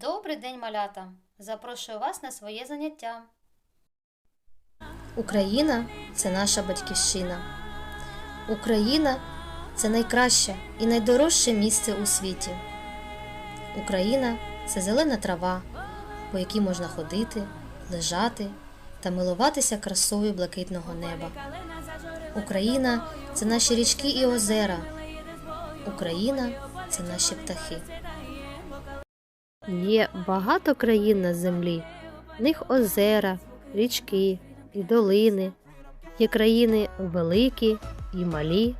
Добрий день, малята! Запрошую вас на своє заняття. Україна це наша батьківщина. Україна це найкраще і найдорожче місце у світі. Україна це зелена трава, по якій можна ходити, лежати та милуватися красою блакитного неба. Україна це наші річки і озера. Україна це наші птахи. Є багато країн на землі. В них озера, річки і долини. Є країни великі і малі,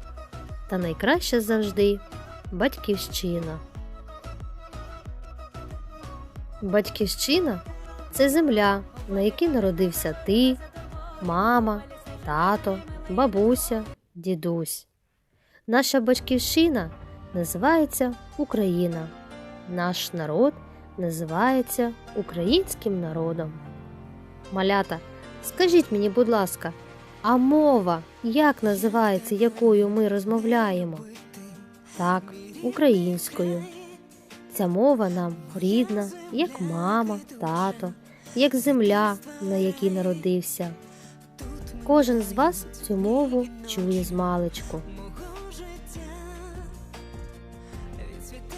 та найкраще завжди батьківщина. Батьківщина це земля, на якій народився ти, мама, тато, бабуся, дідусь. Наша батьківщина називається Україна. Наш народ називається українським народом. Малята, скажіть мені, будь ласка, а мова як називається, якою ми розмовляємо? Так, українською. Ця мова нам рідна, як мама, тато, як земля, на якій народився. Кожен з вас цю мову чує з маличку.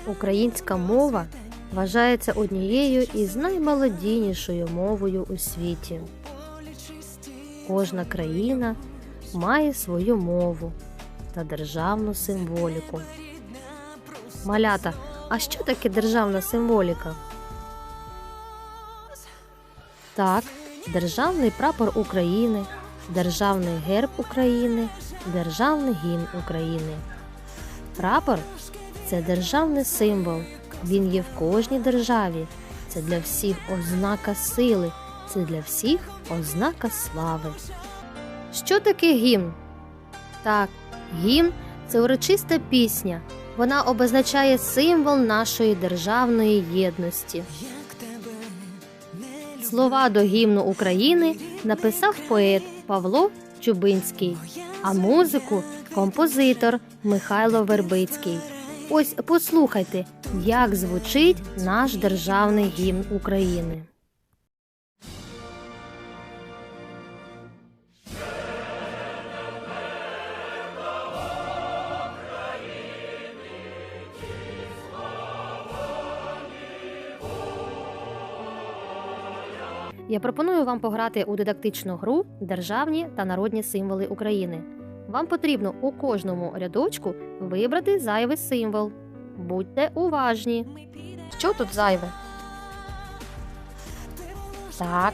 Українська мова вважається однією із наймолодійнішою мовою у світі. Кожна країна має свою мову та державну символіку. Малята, а що таке державна символіка? Так, державний прапор України, державний герб України, державний гімн України. Прапор це державний символ. Він є в кожній державі. Це для всіх ознака сили, це для всіх ознака слави. Що таке гімн? Так, гімн це урочиста пісня. Вона обозначає символ нашої державної єдності. Слова до гімну України написав поет Павло Чубинський, а музику композитор Михайло Вербицький. Ось послухайте, як звучить наш державний гімн України. Я пропоную вам пограти у дидактичну гру Державні та народні символи України. Вам потрібно у кожному рядочку вибрати зайвий символ. Будьте уважні. Що тут зайве? Так,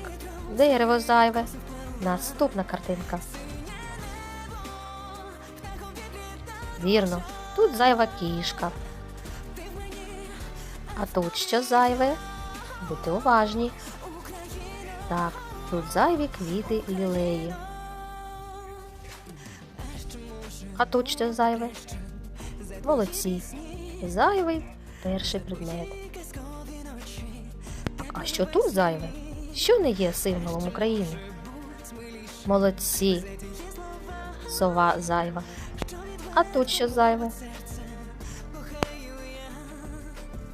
дерево зайве. Наступна картинка. Вірно, тут зайва кішка. А тут що зайве? Будьте уважні. Так, тут зайві квіти лілеї. А тут що зайве? Молодці. Зайвий перший предмет. А що тут зайве? Що не є символом України? Молодці. Сова зайва. А тут що зайве?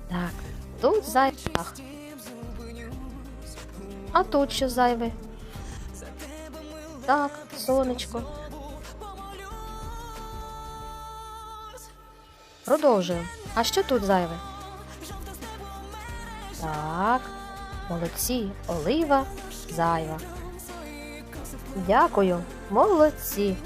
Так, тут зайвий. А тут що зайве? Так, сонечко. Продовжуємо. А що тут зайве? Так, молодці, олива зайва. Дякую, молодці.